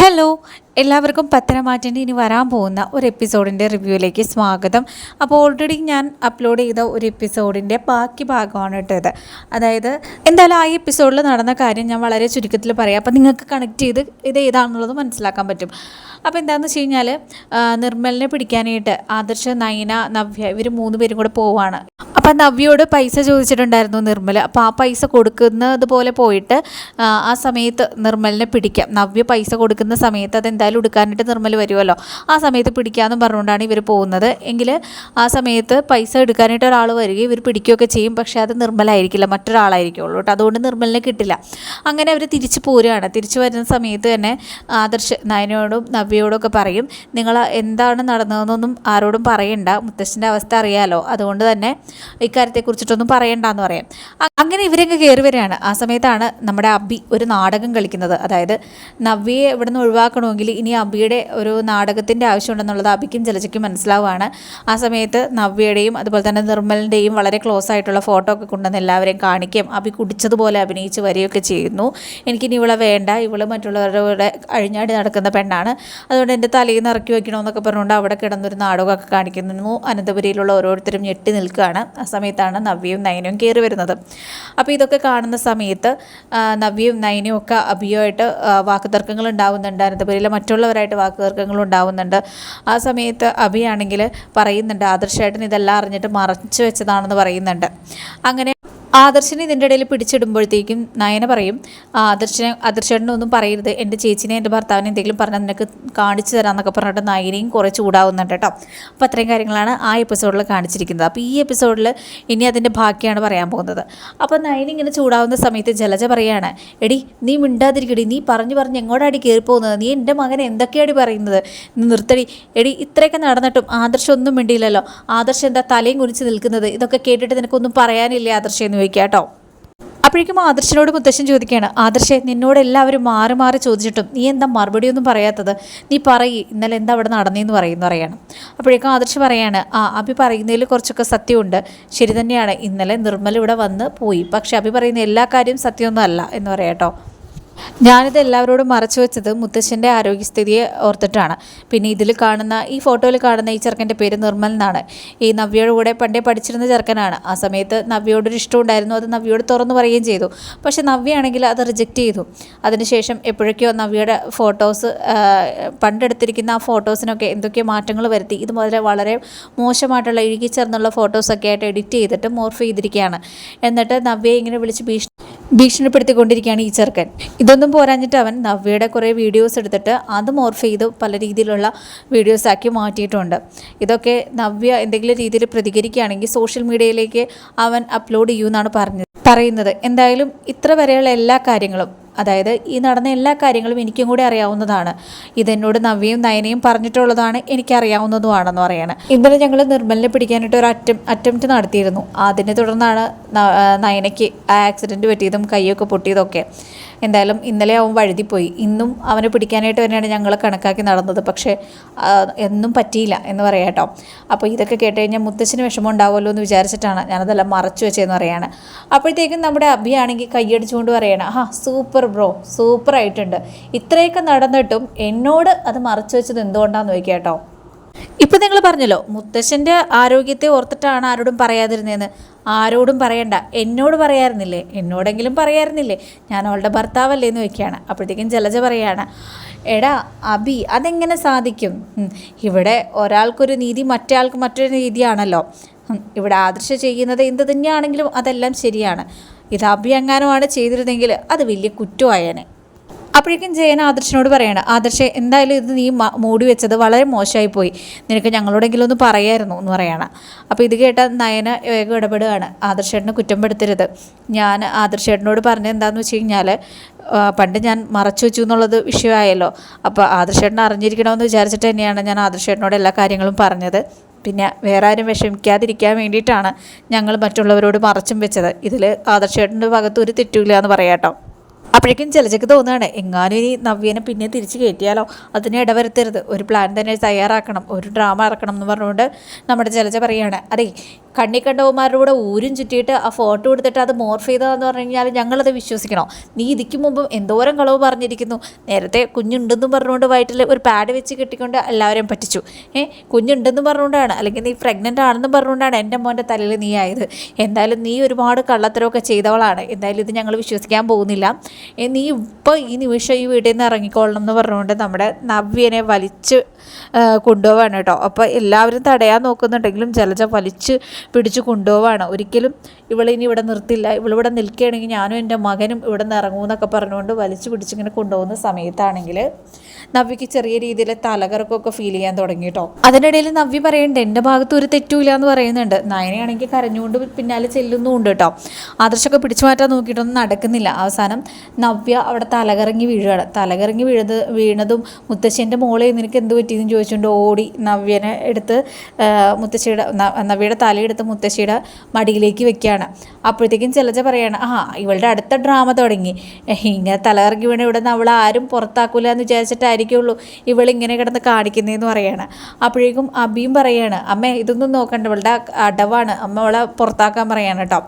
Hello എല്ലാവർക്കും പത്തനമാറ്റിന്റെ ഇനി വരാൻ പോകുന്ന ഒരു എപ്പിസോഡിന്റെ റിവ്യൂയിലേക്ക് സ്വാഗതം. അപ്പോൾ ഓൾറെഡി ഞാൻ അപ്ലോഡ് ചെയ്ത ഒരു എപ്പിസോഡിന്റെ ബാക്കി ഭാഗമാണ് കേട്ടോ ഇത്. അതായത് എന്തായാലും ആ എപ്പിസോഡിൽ നടന്ന കാര്യം ഞാൻ വളരെ ചുരുക്കത്തിൽ പറയാം. അപ്പോൾ നിങ്ങൾക്ക് കണക്ട് ചെയ്ത് ഇത് ഏതാണെന്നുള്ളത് മനസ്സിലാക്കാൻ പറ്റും. അപ്പോൾ എന്താണെന്ന് വെച്ച് കഴിഞ്ഞാൽ നിർമ്മലിനെ പിടിക്കാനായിട്ട് ആദർശ നയന നവ്യ ഇവർ മൂന്ന് പേരും കൂടെ പോവാണ്. അപ്പം നവ്യയോട് പൈസ ചോദിച്ചിട്ടുണ്ടായിരുന്നു നിർമ്മൽ അപ്പോൾ ആ പൈസ കൊടുക്കുന്നത് പോലെ പോയിട്ട് ആ, സമയത്ത് നിർമ്മലിനെ പിടിക്കാം. നവ്യ പൈസ കൊടുക്കുന്ന സമയത്ത് അതെന്തായാലും എടുക്കാനായിട്ട് നിർമ്മൽ വരുമല്ലോ ആ സമയത്ത് പിടിക്കാമെന്ന് പറഞ്ഞുകൊണ്ടാണ് ഇവർ പോകുന്നത്. എങ്കിൽ ആ സമയത്ത് പൈസ എടുക്കാനായിട്ട് ഒരാൾ വരികയും ഇവർ പിടിക്കുകയൊക്കെ ചെയ്യും. പക്ഷേ അത് നിർമ്മലായിരിക്കില്ല. മറ്റൊരാളായിരിക്കുള്ളൂ കേട്ടോ. അതുകൊണ്ട് നിർമ്മലിനെ കിട്ടില്ല. അങ്ങനെ അവർ തിരിച്ചു പോരുകയാണ്. തിരിച്ചു വരുന്ന സമയത്ത് തന്നെ ആദർശ് നയനയോടും നവ്യയോടും ഒക്കെ പറയും നിങ്ങൾ എന്താണ് നടന്നതെന്നൊന്നും ആരോടും പറയണ്ട. മുത്തശ്ശന്റെ അവസ്ഥ അറിയാലോ. അതുകൊണ്ട് തന്നെ ഇക്കാര്യത്തെക്കുറിച്ചിട്ടൊന്നും പറയണ്ടെന്ന് പറയാം. അ- അങ്ങനെ ഇവരങ്ങ് കയറി വരികയാണ്. ആ സമയത്താണ് നമ്മുടെ അബി ഒരു നാടകം കളിക്കുന്നത്. അതായത് നവ്യയെ ഇവിടെ നിന്ന് ഒഴിവാക്കണമെങ്കിൽ ഇനി അബിയുടെ ഒരു നാടകത്തിന്റെ ആവശ്യമുണ്ടെന്നുള്ളത് അബിക്കും ജലജയ്ക്കും മനസ്സിലാവുകയാണ്. ആ സമയത്ത് നവ്യയുടെയും അതുപോലെ തന്നെ നിർമ്മലിന്റെയും വളരെ ക്ലോസ് ആയിട്ടുള്ള ഫോട്ടോ ഒക്കെ കൊണ്ടുവന്ന് എല്ലാവരെയും കാണിക്കുകയും അബി കുടിച്ചതുപോലെ അഭിനയിച്ച് വരികയൊക്കെ ചെയ്യുന്നു. എനിക്കിനി ഇവളെ വേണ്ട ഇവൾ മറ്റുള്ളവരുടെ അഴിഞ്ഞാടി നടക്കുന്ന പെണ്ണാണ്. അതുകൊണ്ട് എന്റെ തലയിൽ നിന്ന് ഇറക്കി വയ്ക്കണമെന്നൊക്കെ പറഞ്ഞുകൊണ്ട് അവിടെ കിടന്നൊരു നാടകമൊക്കെ കാണിക്കുന്നു. അനന്തപുരിയിലുള്ള ഓരോരുത്തരും ഞെട്ടി നിൽക്കുകയാണ്. ആ സമയത്താണ് നവ്യയും നയനയും കയറി വരുന്നത്. അപ്പോൾ ഇതൊക്കെ കാണുന്ന സമയത്ത് നവ്യയും നയനയും ഒക്കെ അഭിയുമായിട്ട് വാക്കുതർക്കങ്ങൾ ഉണ്ടാവുന്നുണ്ട്. അനന്തപുരിയിലെ മറ്റുള്ളവരായിട്ട് വാക്കുതർക്കങ്ങളും ഉണ്ടാവുന്നുണ്ട്. ആ സമയത്ത് അഭിയാണെങ്കിൽ പറയുന്നുണ്ട് ആദർശമായിട്ടും ഇതെല്ലാം അറിഞ്ഞിട്ട് മറച്ചു വെച്ചതാണെന്ന് പറയുന്നുണ്ട്. അങ്ങനെ ആദർശനെ ഇതിന്റെ ഇടയിൽ പിടിച്ചിടുമ്പോഴത്തേക്കും നയന പറയും "ആ, ആദർശനെ ആദർശേട്ടനൊന്നും പറയരുത്. എന്റെ ചേച്ചിനെ എന്റെ ഭർത്താവിനെ എന്തെങ്കിലും പറഞ്ഞാൽ നിനക്ക് കാണിച്ചു തരാമെന്നൊക്കെ പറഞ്ഞിട്ട് നയനയും കുറേ ചൂടാവുന്നുണ്ട് കേട്ടോ. അപ്പോൾ അത്രയും കാര്യങ്ങളാണ് ആ എപ്പിസോഡിൽ കാണിച്ചിരിക്കുന്നത്. അപ്പോൾ ഈ എപ്പിസോഡിൽ ഇനി അതിന്റെ ബാക്കിയാണ് പറയാൻ പോകുന്നത്. അപ്പോൾ നയന ഇങ്ങനെ ചൂടാവുന്ന സമയത്ത് ജലജ പറയാണ് എടി നീ മിണ്ടാതിരിക്കടി. നീ പറഞ്ഞു പറഞ്ഞ് എങ്ങോട്ടാടി കയറി പോകുന്നത് നീ എന്റെ മകൻ എന്തൊക്കെയാടി പറയുന്നത്? നീ നിർത്തടി. എടി ഇത്രയൊക്കെ നടന്നിട്ടും ആദർശം ഒന്നും മിണ്ടിയില്ലല്ലോ. ആദർശം എന്താ തലയും കുനിച്ച് നിൽക്കുന്നത്? ഇതൊക്കെ കേട്ടിട്ട് നിനക്കൊന്നും പറയാനില്ലേ ആദർശം എന്ന് ചോദിക്കാം കേട്ടോ അപ്പോഴേക്കും ആദർശനോട് മുത്തശ്ശൻ ചോദിക്കുകയാണ് ആദർശെ നിന്നോട് എല്ലാവരും മാറി മാറി ചോദിച്ചിട്ടും നീ എന്താ മറുപടി ഒന്നും പറയാത്തത്? നീ പറയ് ഇന്നലെ എന്താ അവിടെ നടന്നതെന്ന് പറയുന്നു പറയാണ്. അപ്പോഴേക്കും ആദർശ് പറയാണ് ആ അഭി പറയുന്നതിൽ കുറച്ചൊക്കെ സത്യമുണ്ട്. ശരി തന്നെയാണ്. ഇന്നലെ നിർമ്മൽ ഇവിടെ വന്ന് പോയി. പക്ഷേ അഭി പറയുന്ന എല്ലാ കാര്യവും സത്യമൊന്നും അല്ല എന്ന് പറയാം കേട്ടോ ഞാനിത് എല്ലാവരോടും മറച്ചു വെച്ചത് മുത്തശ്ശന്റെ ആരോഗ്യസ്ഥിതിയെ ഓർത്തിട്ടാണ്. പിന്നെ ഇതിൽ കാണുന്ന ഈ ഫോട്ടോയിൽ കാണുന്ന ഈ ചെറുക്കന്റെ പേര് നിർമ്മൽ എന്നാണ്. ഈ നവ്യയുടെ കൂടെ പണ്ടേ പഠിച്ചിരുന്ന ചെറുക്കനാണ്. ആ സമയത്ത് നവ്യയോടൊരു ഇഷ്ടമുണ്ടായിരുന്നു അത് നവ്യയോട് തുറന്നു പറയുകയും ചെയ്തു. പക്ഷെ നവ്യയാണെങ്കിൽ അത് റിജക്റ്റ് ചെയ്തു. അതിനുശേഷം എപ്പോഴൊക്കെയോ നവ്യയുടെ ഫോട്ടോസ് പണ്ടെടുത്തിരിക്കുന്ന ആ ഫോട്ടോസിനൊക്കെ എന്തൊക്കെയോ മാറ്റങ്ങൾ വരുത്തി. ഇത് മുതലേ വളരെ മോശമായിട്ടുള്ള ഇഴുകിച്ചേർന്നുള്ള ഫോട്ടോസൊക്കെ ആയിട്ട് എഡിറ്റ് ചെയ്തിട്ട് മോർഫ് ചെയ്തിരിക്കുകയാണ്. എന്നിട്ട് നവ്യയെ ഇങ്ങനെ വിളിച്ച് ഭീഷണി ഭീഷണിപ്പെടുത്തിക്കൊണ്ടിരിക്കുകയാണ് ഈ ചെറുക്കൻ. ഇതൊന്നും പോരാഞ്ഞിട്ട് അവൻ നവ്യയുടെ കുറേ വീഡിയോസ് എടുത്തിട്ട് അത് മോർഫ് ചെയ്ത് പല രീതിയിലുള്ള വീഡിയോസ് ആക്കി മാറ്റിയിട്ടുണ്ട്. ഇതൊക്കെ നവ്യ എന്തെങ്കിലും രീതിയിൽ പ്രതികരിക്കുകയാണെങ്കിൽ സോഷ്യൽ മീഡിയയിലേക്ക് അവൻ അപ്ലോഡ് ചെയ്യുമെന്നാണ് പറഞ്ഞത്. പറയുന്നത്. എന്തായാലും ഇത്ര വരെയുള്ള എല്ലാ കാര്യങ്ങളും അതായത് ഈ നടന്ന എല്ലാ കാര്യങ്ങളും എനിക്കും കൂടി അറിയാവുന്നതാണ്. ഇതെന്നോട് നവ്യയും നയനയും പറഞ്ഞിട്ടുള്ളതാണ് എനിക്കറിയാവുന്നതുമാണെന്ന് പറയാണ്. ഇന്നലെ ഞങ്ങൾ നിർമ്മലിനെ പിടിക്കാനായിട്ട് ഒരു അറ്റം അറ്റംപ്റ്റ് നടത്തിയിരുന്നു. അതിനെ തുടർന്നാണ് നയനയ്ക്ക് ആക്സിഡന്റ് പറ്റിയതും കൈയൊക്കെ പൊട്ടിയതൊക്കെ. എന്തായാലും ഇന്നലെ അവൻ വഴുതിപ്പോയി. ഇന്നും അവനെ പിടിക്കാനായിട്ട് തന്നെയാണ് ഞങ്ങൾ കണക്കാക്കി നടന്നത്. പക്ഷേ എന്നും പറ്റിയില്ല എന്ന് പറയാം കേട്ടോ. അപ്പോൾ ഇതൊക്കെ കേട്ട് കഴിഞ്ഞാൽ മുത്തശ്ശന് വിഷമം ഉണ്ടാവുമല്ലോ എന്ന് വിചാരിച്ചിട്ടാണ് ഞാനതെല്ലാം മറച്ചു വെച്ചതെന്ന് പറയാണ്. അപ്പോഴത്തേക്കും നമ്മുടെ അഭിയാണെങ്കിൽ കൈയടിച്ചുകൊണ്ട് പറയണം ആ സൂപ്പർ ബ്രോ സൂപ്പറായിട്ടുണ്ട്. ഇത്രയൊക്കെ നടന്നിട്ടും എന്നോട് അത് മറച്ചു വെച്ചത് എന്തുകൊണ്ടാണെന്ന് ചോദിക്കാം കേട്ടോ. ഇപ്പം നിങ്ങൾ പറഞ്ഞല്ലോ മുത്തശ്ശന്റെ ആരോഗ്യത്തെ ഓർത്തിട്ടാണ് ആരോടും പറയാതിരുന്നതെന്ന്. ആരോടും പറയണ്ട. എന്നോട് പറയാറുന്നില്ലേ? എന്നോടെങ്കിലും പറയാറുന്നില്ലേ? ഞാൻ അവളുടെ ഭർത്താവല്ലേ എന്ന് വെക്കുകയാണ് അപ്പോഴത്തേക്കും ജലജ പറയാണ് എടാ അബി അതെങ്ങനെ സാധിക്കും? ഇവിടെ ഒരാൾക്കൊരു നീതി മറ്റാൾക്ക് മറ്റൊരു നീതിയാണല്ലോ. ഇവിടെ ആദർശ ചെയ്യുന്നത് എന്ത് തന്നെയാണെങ്കിലും അതെല്ലാം ശരിയാണ്. ഇത് അഭിയങ്ങാനമാണ് ചെയ്തിരുന്നെങ്കിൽ അത് വലിയ കുറ്റമായേനെ. അപ്പോഴേക്കും ജയൻ ആദർശനോട് പറയണം ആദർശ എന്തായാലും ഇത് നീ മൂടി വെച്ചത് വളരെ മോശമായി പോയി നിനക്ക് ഞങ്ങളോടെങ്കിലും ഒന്ന് പറയായിരുന്നു എന്ന് പറയണം. അപ്പോൾ ഇത് കേട്ട നയന വേഗം ഇടപെടുകയാണ്. ആദർശേട്ടനെ കുറ്റം കുറ്റപ്പെടുത്തരുത് ഞാൻ ആദർശേട്ടനോട് പറഞ്ഞത് എന്താണെന്ന് വെച്ച് കഴിഞ്ഞാൽ പണ്ട് ഞാൻ മറച്ചു വെച്ചു എന്നുള്ളത് വിഷയമായല്ലോ. അപ്പോൾ ആദർശേട്ടൻ അറിഞ്ഞിരിക്കണമെന്ന് വിചാരിച്ചിട്ട് തന്നെയാണ് ഞാൻ ആദർശേട്ടനോട് എല്ലാ കാര്യങ്ങളും പറഞ്ഞത്. പിന്നെ വേറെ ആരും വിഷമിക്കാതിരിക്കാൻ വേണ്ടിയിട്ടാണ് ഞങ്ങൾ മറ്റുള്ളവരോട് മറച്ചും വെച്ചത്. ഇതിൽ ആദർശേട്ടന്റെ ഭാഗത്ത് ഒരു തെറ്റുമില്ല എന്ന് പറയാം കേട്ടോ. അപ്പോഴേക്കും ജലജയ്ക്ക് തോന്നുകയാണ് എങ്ങാനും ഇനി നവ്യനെ പിന്നെ തിരിച്ചു കയറ്റിയാലോ അതിനെ ഇടവരുത്തരുത്. ഒരു പ്ലാൻ തന്നെ തയ്യാറാക്കണം. ഒരു ഡ്രാമ ഇറക്കണം എന്ന് പറഞ്ഞുകൊണ്ട് നമ്മുടെ ജലജ പറയുകയാണ് അതെ കണ്ണി കണ്ടവന്മാരുടെ കൂടെ ഊരും ചുറ്റിയിട്ട് ആ ഫോട്ടോ എടുത്തിട്ട് അത് മോർഫ് ചെയ്തതെന്ന് പറഞ്ഞു കഴിഞ്ഞാൽ ഞങ്ങളത് വിശ്വസിക്കണോ. നീ ഇതിക്ക് മുമ്പും എന്തോരം കളവ് പറഞ്ഞിരിക്കുന്നു. നേരത്തെ കുഞ്ഞുണ്ടെന്നും പറഞ്ഞുകൊണ്ട് വയറ്റിൽ ഒരു പാഡ് വെച്ച് കെട്ടിക്കൊണ്ട് എല്ലാവരെയും പറ്റിച്ചു. ഏ കുഞ്ഞുണ്ടെന്നും പറഞ്ഞുകൊണ്ടാണ്. അല്ലെങ്കിൽ നീ പ്രഗ്നന്റ് ആണെന്നും പറഞ്ഞുകൊണ്ടാണ് എന്റെ മോന്റെ തലയിൽ നീ ആയത്. എന്തായാലും നീ ഒരുപാട് കള്ളത്തരമൊക്കെ ചെയ്തവളാണ്. എന്തായാലും ഇത് ഞങ്ങൾ വിശ്വസിക്കാൻ പോകുന്നില്ല. നീ ഇപ്പോൾ ഈ നിമിഷം ഈ വീട്ടിൽ നിന്ന് ഇറങ്ങിക്കോളണം എന്ന് പറഞ്ഞുകൊണ്ട് നമ്മുടെ നവ്യനെ വലിച്ച് കൊണ്ടുപോവാണ് കേട്ടോ. അപ്പോൾ എല്ലാവരും തടയാൻ നോക്കുന്നുണ്ടെങ്കിലും ജലജ വലിച്ച് പിടിച്ച് കൊണ്ടുപോവാണ്. ഒരിക്കലും ഇവളിനി ഇവിടെ നിർത്തില്ല. ഇവളിവിടെ നിൽക്കുകയാണെങ്കിൽ ഞാനും എന്റെ മകനും ഇവിടെ നിന്ന് ഇറങ്ങുമെന്നൊക്കെ പറഞ്ഞുകൊണ്ട് വലിച്ചു പിടിച്ചിങ്ങനെ കൊണ്ടുപോകുന്ന സമയത്താണെങ്കിൽ നവ്യക്ക് ചെറിയ രീതിയിൽ തലകറക്കമൊക്കെ ഫീൽ ചെയ്യാൻ തുടങ്ങി കേട്ടോ. അതിനിടയിൽ നവ്യ പറയുന്നുണ്ട് എന്റെ ഭാഗത്ത് ഒരു തെറ്റുമില്ല എന്ന് പറയുന്നുണ്ട്. നയനയാണെങ്കിൽ കരഞ്ഞുകൊണ്ട് പിന്നാലെ ചെല്ലുന്നുമുണ്ട് കേട്ടോ. ആദർശമൊക്കെ പിടിച്ചു മാറ്റാൻ നോക്കിയിട്ടൊന്നും നടക്കുന്നില്ല. അവസാനം നവ്യ അവിടെ തലകറങ്ങി വീഴുകയാണ്. തലകറങ്ങി വീഴത് വീണതും മുത്തശ്ശന്റെ മോളെ നിനക്ക് എന്ത് പറ്റിയെന്ന് ചോദിച്ചുകൊണ്ട് ഓടി നവ്യനെ എടുത്ത് മുത്തശ്ശിയുടെ നവ്യയുടെ തലയെടുത്ത് മുത്തശ്ശിയുടെ മടിയിലേക്ക് വെക്കുകയാണ്. അപ്പോഴത്തേക്കും ചിലജ പറയാണ് ആ ഇവളുടെ അടുത്ത ഡ്രാമ തുടങ്ങി. ഇങ്ങനെ തലകറങ്ങി വീണ ഇവിടെ നിന്ന് അവളെ ആരും പുറത്താക്കൂല എന്ന് വിചാരിച്ചിട്ടായിരിക്കുള്ളൂ ഇവളിങ്ങനെ കിടന്ന് കാണിക്കുന്നതെന്ന് പറയാണ്. അപ്പോഴേക്കും അബിയും പറയാണ് അമ്മ ഇതൊന്നും നോക്കണ്ട ഇവളുടെ അടവാണ്. അമ്മ അവളെ പുറത്താക്കാൻ പറയാണ് കേട്ടോ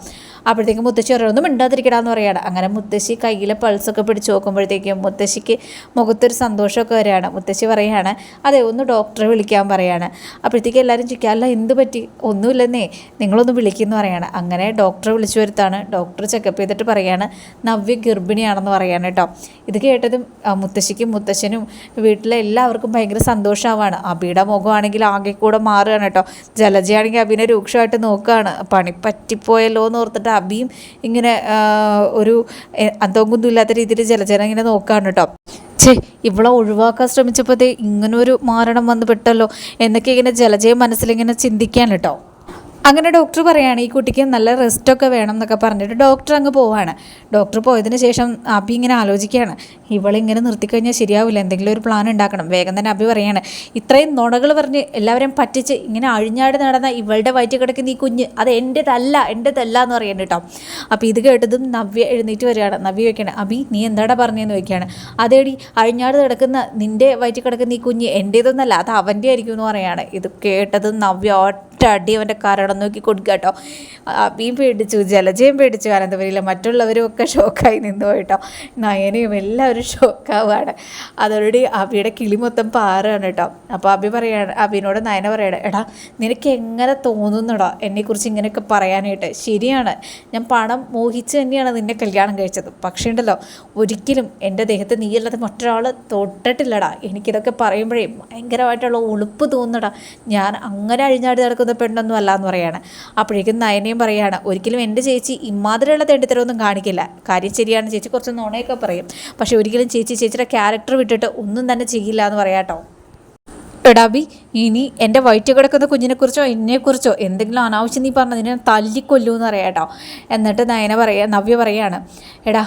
അപ്പോഴത്തേക്കും മുത്തശ്ശി പറയും ഒന്നും മിണ്ടാതിരിക്കടാന്ന് പറയാണ്. അങ്ങനെ മുത്തശ്ശി കയ്യിലെ പൾസൊക്കെ പിടിച്ച് നോക്കുമ്പോഴത്തേക്കും മുത്തശ്ശിക്ക് മുഖത്തൊരു സന്തോഷമൊക്കെ വരികയാണ്. മുത്തശ്ശി പറയാണ് അതെ ഒന്ന് ഡോക്ടറെ വിളിക്കാൻ പറയാണ്. അപ്പോഴത്തേക്ക് എല്ലാവരും ചോദിക്കുക അല്ല എന്ത് പറ്റി? ഒന്നുമില്ലെന്നേ. നിങ്ങളൊന്ന് വിളിക്കുമെന്ന് പറയാണ്. അങ്ങനെ ഡോക്ടറെ വിളിച്ചു വരുത്താണ്. ഡോക്ടർ ചെക്കപ്പ് ചെയ്തിട്ട് പറയാണ് നവ്യ ഗർഭിണിയാണെന്ന് പറയാണ് കേട്ടോ. ഇത് കേട്ടതും മുത്തശ്ശിക്കും മുത്തശ്ശനും വീട്ടിലെ എല്ലാവർക്കും ഭയങ്കര സന്തോഷമാവാണ് അബിയുടെ മുഖമാണെങ്കിൽ ആകെ കൂടെ മാറുകയാണ് കേട്ടോ. ജലജയാണെങ്കിൽ അബിനെ രൂക്ഷമായിട്ട് നോക്കുകയാണ്. പണി പറ്റിപ്പോയല്ലോ എന്ന് ഓർത്തിട്ട് അബിയും ഇങ്ങനെ ഒരു അന്തവും ഇല്ലാത്ത രീതിയിൽ ജലജന ഇങ്ങനെ നോക്കുകയാണ് കേട്ടോ. ഛേ ഇവളെ ഒഴിവാക്കാൻ ശ്രമിച്ചപ്പോൾ ഇങ്ങനൊരു മാരണം വന്ന് പെട്ടല്ലോ. എന്നൊക്കെ ഇങ്ങനെ ജലജയം മനസ്സിലിങ്ങനെ ചിന്തിക്കാൻ കേട്ടോ. അങ്ങനെ ഡോക്ടർ പറയുകയാണ് ഈ കുട്ടിക്ക് നല്ല റെസ്റ്റൊക്കെ വേണം എന്നൊക്കെ പറഞ്ഞിട്ട് ഡോക്ടർ അങ്ങ് പോവാണ്. ഡോക്ടർ പോയതിന് ശേഷം അബി ഇങ്ങനെ ആലോചിക്കുകയാണ്. ഇവളിങ്ങനെ നിർത്തിക്കഴിഞ്ഞാൽ ശരിയാവില്ല. എന്തെങ്കിലും ഒരു പ്ലാൻ ഉണ്ടാക്കണം. വേഗം തന്നെ അബി പറയാണ്. ഇത്രയും നുണകൾ പറഞ്ഞ് എല്ലാവരെയും പറ്റിച്ച് ഇങ്ങനെ അഴിഞ്ഞാട് നടന്ന ഇവളുടെ വയറ്റിൽ കിടക്കുന്ന ഈ കുഞ്ഞ് അത് എന്റെതല്ല എന്റെതല്ല എന്ന് പറയുന്നത് കേട്ടോ അപ്പോൾ ഇത് കേട്ടതും നവ്യ എഴുന്നേറ്റ് വരികയാണ്. നവ്യ ചോദിക്കുകയാണ് അബി നീ എന്താടാ പറഞ്ഞതെന്ന് ചോദിക്കുകയാണ്. അതേടി അഴിഞ്ഞാട് കിടക്കുന്ന നിന്റെ വയറ്റിൽ കിടക്കുന്ന ഈ കുഞ്ഞ് എന്റേതൊന്നല്ല അത് അവന്റെ ആയിരിക്കും എന്ന് പറയുകയാണ് ഇത് കേട്ടതും നവ്യ ഒറ്റ അടി അവന്റെ കാരണം നോക്കി കൊടുക്കുക കേട്ടോ. അബിയും പേടിച്ചു ജലജയും പേടിച്ചു. അനന്തപുരിയിലെ മറ്റുള്ളവരും ഒക്കെ ഷോക്കായി നിന്നു കേട്ടോ. നയനയും എല്ലാവരും ഷോക്കാവുകയാണ് അതോടെ അബിയുടെ കിളി മൊത്തം പാറുകയാണ് കേട്ടോ. അപ്പോൾ അബി പറയാണ് അബിനോട് നയന പറയണം എടാ നിനക്ക് എങ്ങനെ തോന്നുന്നുടോ എന്നെക്കുറിച്ച് ഇങ്ങനെയൊക്കെ പറയാനായിട്ട്? ശരിയാണ്. ഞാൻ പണം മോഹിച്ച് തന്നെയാണ് നിന്നെ കല്യാണം കഴിച്ചത്. പക്ഷേ ഉണ്ടല്ലോ ഒരിക്കലും എന്റെ ദേഹത്ത് നീയല്ലാതെ മറ്റൊരാൾ തൊട്ടിട്ടില്ലടാ. എനിക്കിതൊക്കെ പറയുമ്പോഴേ ഭയങ്കരമായിട്ടുള്ള ഉളുപ്പ് തോന്നുന്നടാ. ഞാൻ അങ്ങനെ അഴിഞ്ഞാടി നടക്കുന്ന പെണ്ണൊന്നും അല്ല എന്ന് പറയാണ്. അപ്പോഴേക്കും നയനയും പറയാണ് ഒരിക്കലും എന്റെ ചേച്ചി ഇമാതിരിയുള്ള തെണ്ടിത്തരമൊന്നും കാണിക്കില്ല. കാര്യം ശരിയാണ് ചേച്ചി കുറച്ച് നുണയൊക്കെ പറയും. പക്ഷേ ഒരിക്കലും ചേച്ചി ചേച്ചിയുടെ ക്യാരക്ടർ വിട്ടിട്ട് ഒന്നും തന്നെ ചെയ്യില്ല എന്ന് പറയാട്ടോ എടാബി ഇനി എന്റെ വയറ്റ് കിടക്കുന്ന കുഞ്ഞിനെക്കുറിച്ചോ എന്നെക്കുറിച്ചോ എന്തെങ്കിലും അനാവശ്യം നീ പറഞ്ഞതിനെ നിന്നെ തല്ലിക്കൊല്ലൂ എന്ന് പറയാട്ടോ എന്നിട്ട് നയന പറയാ നവ്യ പറയാണ് എടാ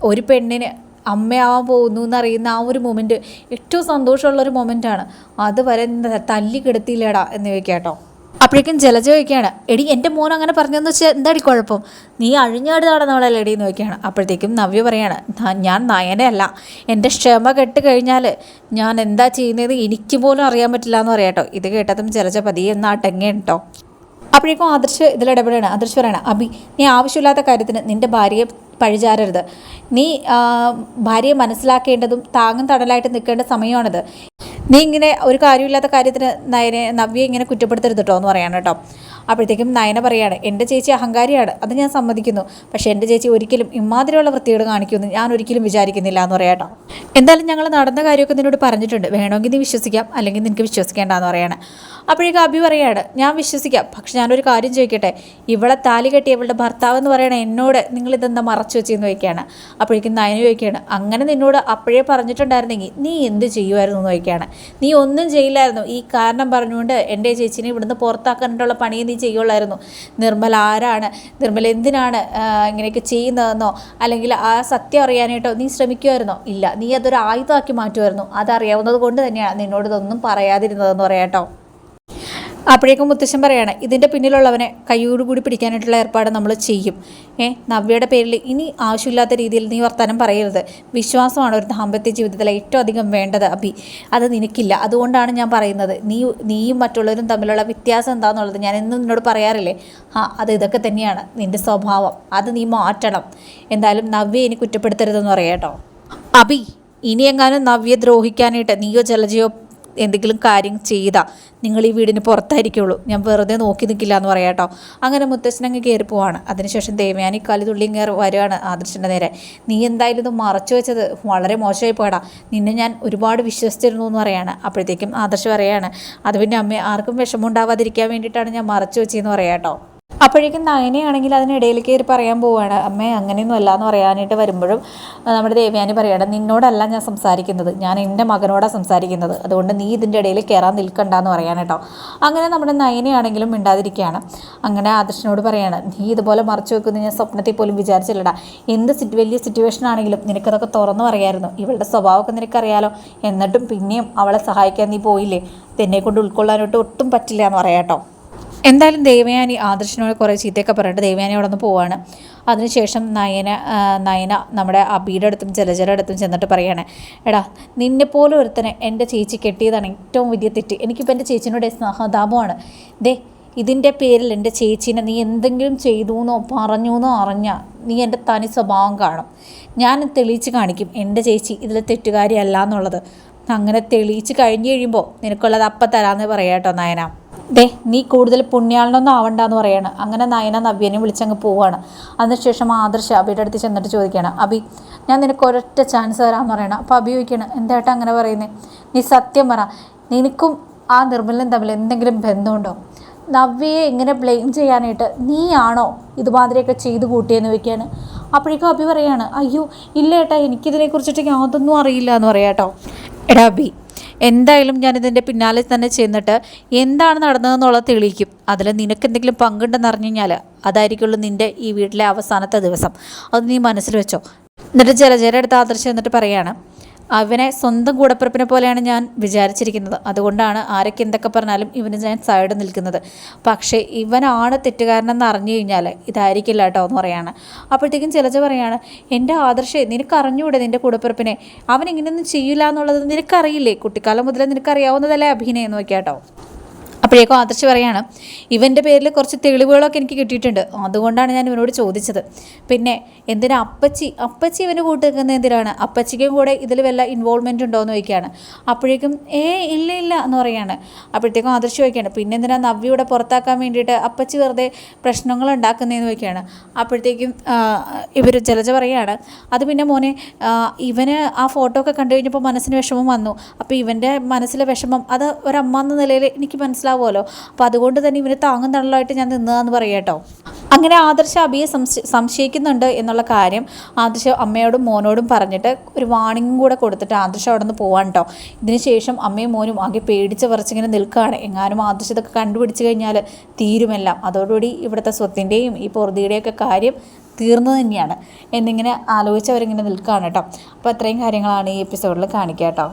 ഒരു പെണ്ണിന് അമ്മയാവാൻ പോകുന്നു എന്നറിയുന്ന ആ ഒരു മൊമെന്റ് ഏറ്റവും സന്തോഷമുള്ളൊരു മൊമെന്റാണ് അതുവരെ തല്ലി കിടത്തിയില്ലേടാ എന്ന് ചോദിക്കാട്ടോ അപ്പോഴേക്കും ജലജ ചോദിക്കുകയാണ് എടി എന്റെ മോൻ അങ്ങനെ പറഞ്ഞതെന്ന് വെച്ചാൽ എന്താടി കുഴപ്പം? നീ അഴിഞ്ഞാടി നടന്നവളല്ലേ എടി എന്ന് നോക്കിയാണ് അപ്പോഴത്തേക്കും നവ്യ പറയാണ് ഞാൻ നയനയല്ല എന്റെ ക്ഷമ കെട്ട് കഴിഞ്ഞാൽ ഞാൻ എന്താ ചെയ്യുന്നത് എനിക്ക് പോലും അറിയാൻ പറ്റില്ല എന്ന് പറയാട്ടോ. ഇത് കേട്ടതും ജലജ പതിയെ എന്ന് അടങ്ങേ കേട്ടോ അപ്പോഴേക്കും ആദർശ് ഇതിലിടപെടുകയാണ് ആദർശ് പറയണം അബി നീ ആവശ്യമില്ലാത്ത കാര്യത്തിന് നിന്റെ ഭാര്യയെ പഴിചാരരുത്. നീ ഭാര്യയെ മനസ്സിലാക്കേണ്ടതും താങ്ങും തടലായിട്ട് നിൽക്കേണ്ട സമയമാണിത്. നീ ഇങ്ങനെ ഒരു കാര്യമില്ലാത്ത കാര്യത്തിന് നയനെ നവ്യെ ഇങ്ങനെ കുറ്റപ്പെടുത്തരുത് കേട്ടോ എന്ന് പറയാണ് കേട്ടോ അപ്പോഴത്തേക്കും നയന പറയാണ് എന്റെ ചേച്ചി അഹങ്കാരിയാണ് അത് ഞാൻ സമ്മതിക്കുന്നു. പക്ഷേ എന്റെ ചേച്ചി ഒരിക്കലും ഇമാതിരിയുള്ള വൃത്തിയോട് കാണിക്കുമെന്ന് ഞാൻ ഒരിക്കലും വിചാരിക്കുന്നില്ല എന്ന് പറയാം കേട്ടോ എന്തായാലും ഞങ്ങൾ നടന്ന കാര്യമൊക്കെ നിന്നോട് പറഞ്ഞിട്ടുണ്ട്. വേണമെങ്കിൽ നീ വിശ്വസിക്കാം അല്ലെങ്കിൽ നിനക്ക് വിശ്വസിക്കേണ്ടെന്ന് പറയാണ്. അപ്പോഴേക്കും അഭി പറയാണ് ഞാൻ വിശ്വസിക്കാം. പക്ഷെ ഞാനൊരു കാര്യം ചോദിക്കട്ടെ? ഇവളെ താലി കെട്ടി ഇവളുടെ ഭർത്താവ് എന്ന് പറയണ എന്നോട് നിങ്ങൾ ഇതെന്താ മറച്ചു വെച്ചെന്ന് ചോദിക്കുകയാണ് അപ്പോഴേക്കും നയന ചോദിക്കുകയാണ് അങ്ങനെ നിന്നോട് അപ്പോഴേ പറഞ്ഞിട്ടുണ്ടായിരുന്നെങ്കിൽ നീ എന്ത് ചെയ്യുമായിരുന്നു? എന്ന് ചോദിക്കുകയാണ്. നീ ഒന്നും ചെയ്യില്ലായിരുന്നു. ഈ കാരണം പറഞ്ഞുകൊണ്ട് എന്റെ ചേച്ചിനെ ഇവിടുന്ന് പുറത്താക്കാനുള്ള പണി നീ ചെയ്യുള്ളായിരുന്നു. നിർമ്മൽ ആരാണ്? നിർമ്മൽ എന്തിനാണ് ഇങ്ങനെയൊക്കെ ചെയ്യുന്നതെന്നോ? അല്ലെങ്കിൽ ആ സത്യം അറിയാനായിട്ടോ നീ ശ്രമിക്കുമായിരുന്നോ? ഇല്ല. നീ അതൊരു ആയുധമാക്കി മാറ്റുമായിരുന്നു. അതറിയാവുന്നത് കൊണ്ട് തന്നെയാണ് നിന്നോട് ഇതൊന്നും പറയാതിരുന്നതെന്ന് പറയാട്ടോ അപ്പോഴേക്കും മുത്തശ്ശൻ പറയാണ് ഇതിന്റെ പിന്നിലുള്ളവനെ കൈയോടുകൂടി പിടിക്കാനായിട്ടുള്ള ഏർപ്പാട് നമ്മൾ ചെയ്യും. ഏ നവ്യയുടെ പേരിൽ ഇനി ആവശ്യമില്ലാത്ത രീതിയിൽ നീ വർത്തമാനം പറയരുത്. വിശ്വാസമാണ് ഒരു ദാമ്പത്യ ജീവിതത്തിൽ ഏറ്റവും അധികം വേണ്ടത് അഭി. അത് നിനക്കില്ല. അതുകൊണ്ടാണ് ഞാൻ പറയുന്നത്. നീ നീയും മറ്റുള്ളവരും തമ്മിലുള്ള വ്യത്യാസം എന്താണെന്നുള്ളത് ഞാൻ എന്നും നിന്നോട് പറയാറില്ലേ? ആ അത് ഇതൊക്കെ തന്നെയാണ്. നിന്റെ സ്വഭാവം. അത് നീ മാറ്റണം. എന്തായാലും നവ്യ ഇനി കുറ്റപ്പെടുത്തരുതെന്ന് പറയാം കേട്ടോ. അഭി ഇനി എങ്ങാനും നവ്യെ ദ്രോഹിക്കാനായിട്ട് നീയോ ജലജയോ എന്തെങ്കിലും കാര്യം ചെയ്താൽ നിങ്ങൾ ഈ വീടിന് പുറത്തായിരിക്കുള്ളൂ. ഞാൻ വെറുതെ നോക്കി നിൽക്കില്ല എന്ന് പറയാം കേട്ടോ. അങ്ങനെ മുത്തശ്ശൻ അങ്ങ് കയറി പോവാണ്. അതിനുശേഷം ദേവയാനി കാലി തുള്ളി കയറി വരികയാണ് ആദർശന്റെ നേരെ. നീ എന്തായാലും ഇത് മറച്ചു വെച്ചത്? വളരെ മോശമായി പോയടാ. നിന്നെ ഞാൻ ഒരുപാട് വിശ്വസിച്ചിരുന്നു എന്ന് പറയാണ്. അപ്പോഴത്തേക്കും ആദർശ് പറയാണ് അത് പിന്നെ അമ്മ ആർക്കും വിഷമം ഉണ്ടാവാതിരിക്കാൻ വേണ്ടിയിട്ടാണ് ഞാൻ മറച്ചു വെച്ചതെന്ന് പറയാം കേട്ടോ. അപ്പോഴേക്കും നയനയാണെങ്കിൽ അതിനിടയിൽ കയറി പറയാൻ പോവുകയാണ്. അമ്മേ അങ്ങനെയൊന്നും അല്ല എന്ന് പറയാനായിട്ട് വരുമ്പോഴും നമ്മുടെ ദേവയാനി പറയണം നിന്നോടല്ല ഞാൻ സംസാരിക്കുന്നത്. ഞാൻ എന്റെ മകനോടാണ് സംസാരിക്കുന്നത്. അതുകൊണ്ട് നീ ഇതിന്റെ ഇടയിൽ കയറാൻ നിൽക്കണ്ട എന്ന് പറയാൻ കേട്ടോ. അങ്ങനെ നമ്മുടെ നയനയാണെങ്കിലും മിണ്ടാതിരിക്കുകയാണ്. അങ്ങനെ ആദർശനോട് പറയാണ് നീ ഇതുപോലെ മറച്ചു വെക്കുന്നത് ഞാൻ സ്വപ്നത്തിൽ പോലും വിചാരിച്ചില്ലടാ. എന്ത് വലിയ സിറ്റുവേഷൻ ആണെങ്കിലും നിനക്കതൊക്കെ തുറന്നു പറയായിരുന്നു. ഇവളുടെ സ്വഭാവമൊക്കെ നിനക്കറിയാലോ. എന്നിട്ടും പിന്നെയും അവളെ സഹായിക്കാൻ നീ പോയില്ലേ? എന്നെ കൊണ്ട് ഉൾക്കൊള്ളാനോട്ട് ഒട്ടും പറ്റില്ല എന്ന് പറയാം കേട്ടോ. എന്തായാലും ദേവയാനി ആദർശനോട് കുറേ ചീത്തയൊക്കെ പറഞ്ഞിട്ട് ദേവയാനി അവിടെ നിന്ന് പോവാണ്. അതിനുശേഷം നയന നയന നമ്മുടെ അബിയുടെ അടുത്തും ജലജയുടെ അടുത്തും ചെന്നിട്ട് പറയാണ് എടാ നിന്നെ നിന്നെപ്പോലെ ഒരുത്തനെ എന്റെ ചേച്ചി കെട്ടിയതാണ് ഏറ്റവും വലിയ തെറ്റ്. എനിക്കിപ്പോൾ എന്റെ ചേച്ചിനോട് സഹതാപമാണ്. ദേ ഇതിന്റെ പേരിൽ എന്റെ ചേച്ചീനെ നീ എന്തെങ്കിലും ചെയ്തു എന്നോ പറഞ്ഞു എന്നോ അറിഞ്ഞാൽ നീ എന്റെ തനി സ്വഭാവം കാണും. ഞാൻ തെളിയിച്ച് കാണിക്കും എന്റെ ചേച്ചി ഇതിൽ തെറ്റുകാരിയല്ല എന്നുള്ളത്. അങ്ങനെ തെളിയിച്ച് കഴിഞ്ഞ് കഴിയുമ്പോൾ നിനക്കുള്ളത് അപ്പം തരാമെന്ന് പറയാം കേട്ടോ നയന. ദേ നീ കൂടുതൽ പുണ്യാളനൊന്നും ആവണ്ടെന്ന് പറയാണ്. അങ്ങനെ നയന നവ്യനെ വിളിച്ചങ്ങ് പോവാണ്. അതിനുശേഷം ആദർശ അബിയുടെ അടുത്ത് ചെന്നിട്ട് ചോദിക്കുകയാണ്. അബി ഞാൻ നിനക്ക് ഒരൊറ്റ ചാൻസ് തരാമെന്ന് പറയണം. അപ്പോൾ അബി ചോദിക്കുകയാണ് എന്തായിട്ടാ അങ്ങനെ പറയുന്നത് നീ സത്യം പറ. നിനക്കും ആ നിർമ്മലും തമ്മിൽ എന്തെങ്കിലും ബന്ധമുണ്ടോ? നവ്യയെ ഇങ്ങനെ ബ്ലെയിം ചെയ്യാനായിട്ട് നീയാണോ ഇതുമാതിരിയൊക്കെ ചെയ്തു കൂട്ടിയെന്ന് വയ്ക്കുകയാണ് അപ്പോഴേക്കും അബി പറയാണ് അയ്യോ ഇല്ല ഏട്ടാ എനിക്കിതിനെക്കുറിച്ചിട്ട് യാതൊന്നും അറിയില്ല എന്ന് പറയാം കേട്ടോ എടാ അബി എന്തായാലും ഞാനിതിന്റെ പിന്നാലെ തന്നെ ചെന്നിട്ട് എന്താണ് നടന്നതെന്നുള്ളത് തെളിയിക്കും. അതിൽ നിനക്ക് എന്തെങ്കിലും പങ്കുണ്ടെന്ന് അറിഞ്ഞു കഴിഞ്ഞാൽ അതായിരിക്കുള്ളൂ നിന്റെ ഈ വീട്ടിലെ അവസാനത്തെ ദിവസം. അത് നീ മനസ്സിൽ വെച്ചോ. എന്നിട്ട് ജലജയുടെ അടുത്ത് ആദർശം എന്നിട്ട് പറയാണ് അവനെ സ്വന്തം കൂടപ്പിറപ്പിനെ പോലെയാണ് ഞാൻ വിചാരിച്ചിരിക്കുന്നത്. അതുകൊണ്ടാണ് ആരൊക്കെ എന്തൊക്കെ പറഞ്ഞാലും ഇവന് ഞാൻ സൈഡ് നിൽക്കുന്നത്. പക്ഷേ ഇവനാണ് തെറ്റുകാരനെന്ന് അറിഞ്ഞു കഴിഞ്ഞാൽ ഇതായിരിക്കില്ല കേട്ടോ എന്ന് പറയാണ്. അപ്പോഴത്തേക്കും ചിലച്ച് പറയാണ് എന്റെ ആദർശേ അറിഞ്ഞൂടെ നിന്റെ കൂടപ്പിറപ്പിനെ? അവൻ ഇങ്ങനെയൊന്നും ചെയ്യില്ല എന്നുള്ളത് നിനക്കറിയില്ലേ? കുട്ടിക്കാലം മുതലേ നിനക്കറിയാവുന്നതല്ലേ അഭിനയം? നോക്കിയാട്ടോ അപ്പോഴേക്കും ആദർശ് പറയാണ് ഇവന്റെ പേരിൽ കുറച്ച് തെളിവുകളൊക്കെ എനിക്ക് കിട്ടിയിട്ടുണ്ട്. അതുകൊണ്ടാണ് ഞാൻ ഇവനോട് ചോദിച്ചത്. പിന്നെ എന്തിനാ അപ്പച്ചി അപ്പച്ചി ഇവന് കൂട്ടുനിൽക്കുന്നത് എന്തിനാണ്? അപ്പച്ചിക്കും കൂടെ ഇതിൽ വല്ല ഇൻവോൾവ്മെന്റ് ഉണ്ടോ എന്ന് ചോദിക്കുകയാണ്. അപ്പോഴേക്കും ഏ ഇല്ല ഇല്ല എന്ന് പറയാണ്. അപ്പോഴത്തേക്കും ആദർശ് ചോദിക്കുകയാണ് പിന്നെ എന്തിനാ നവ്യയുടെ പുറത്താക്കാൻ വേണ്ടിയിട്ട് അപ്പച്ചി വെറുതെ പ്രശ്നങ്ങൾ ഉണ്ടാക്കുന്നതെന്ന് ചോദിക്കുകയാണ്. അപ്പോഴത്തേക്കും ഇവർ ജലജ പറയുകയാണ് അത് പിന്നെ മോനെ ഇവന് ആ ഫോട്ടോ ഒക്കെ കണ്ടു കഴിഞ്ഞപ്പോൾ മനസ്സിന് വിഷമം വന്നു. അപ്പോൾ ഇവന്റെ മനസ്സിലെ വിഷമം അത് ഒരമ്മ എന്ന നിലയിൽ എനിക്ക് മനസ്സിലാവുമല്ലോ അപ്പോൾ അതുകൊണ്ട് തന്നെ ഇവന് താങ്ങും തണലായിട്ട് ഞാൻ നിന്നതെന്ന് പറയട്ടോ അങ്ങനെ ആദർശ അബിയെ സംശ സംശയിക്കുന്നുണ്ട് എന്നുള്ള കാര്യം ആദർശ അമ്മയോടും മോനോടും പറഞ്ഞിട്ട് ഒരു വാണിംഗും കൂടെ കൊടുത്തിട്ട് ആദർശ അവിടെ നിന്ന് പോവാൻ കേട്ടോ ഇതിനുശേഷം അമ്മയും മോനും ആകെ പേടിച്ച് പറിച്ചിങ്ങനെ നിൽക്കുകയാണ് എങ്ങാനും ആദർശ ഇതൊക്കെ കണ്ടുപിടിച്ച് കഴിഞ്ഞാൽ തീരുമെല്ലാം. അതോടുകൂടി ഇവിടുത്തെ സ്വത്തിന്റെയും ഈ പൊറുതിയുടെയൊക്കെ കാര്യം തീർന്നു തന്നെയാണ്. എന്നിങ്ങനെ ആലോചിച്ച് അവരിങ്ങനെ നിൽക്കുകയാണ് കേട്ടോ അപ്പോൾ അത്രയും കാര്യങ്ങളാണ് ഈ എപ്പിസോഡിൽ കാണിക്കുക കേട്ടോ